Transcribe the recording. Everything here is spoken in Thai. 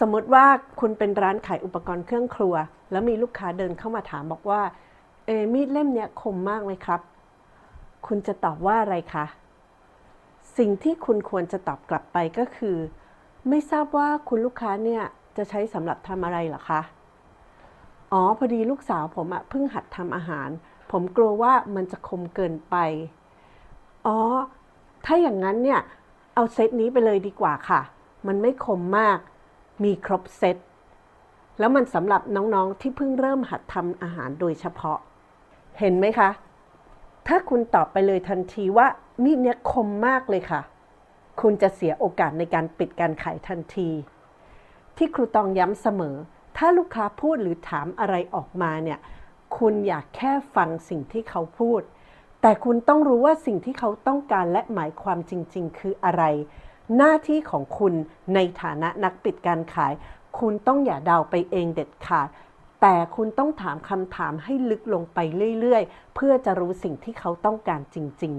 สมมติว่าคุณเป็นร้านขายอุปกรณ์เครื่องครัว แล้วมีลูกค้าเดินเข้ามาถามบอกว่า เอมีดเล่มเนี้ยคมมากไหมครับ คุณจะตอบว่าอะไรคะ สิ่งที่คุณควรจะตอบกลับไปก็คือ ไม่ทราบว่าคุณลูกค้าเนี่ยจะใช้สำหรับทำอะไรหรอคะ อ๋อพอดีลูกสาวผมอะเพิ่งหัดทำอาหาร ผมกลัวว่ามันจะคมเกินไป อ๋อ ถ้าอย่างนั้นเนี่ย เอาเซตนี้ไปเลยดีกว่าค่ะ มันไม่คมมาก มีครบเซตแล้วมันสำหรับน้องๆที่เพิ่งเริ่มหัดทำอาหารโดยเฉพาะ เห็นไหมคะ ถ้าคุณตอบไปเลยทันทีว่ามีดเนี้ยคมมากเลยค่ะ คุณจะเสียโอกาสในการปิดการขายทันที ที่ครูตองย้ำเสมอ ถ้าลูกค้าพูดหรือถามอะไรออกมาเนี่ย คุณอยากแค่ฟังสิ่งที่เขาพูด แต่คุณต้องรู้ว่าสิ่งที่เขาต้องการและหมายความจริง ๆ คืออะไร หน้าที่ของคุณในฐานะนักปิดการขาย คุณต้องอย่าเดาไปเองเด็ดขาด แต่คุณต้องถามคำถามให้ลึกลงไปเรื่อยๆ เพื่อจะรู้สิ่งที่เขาต้องการจริง ๆ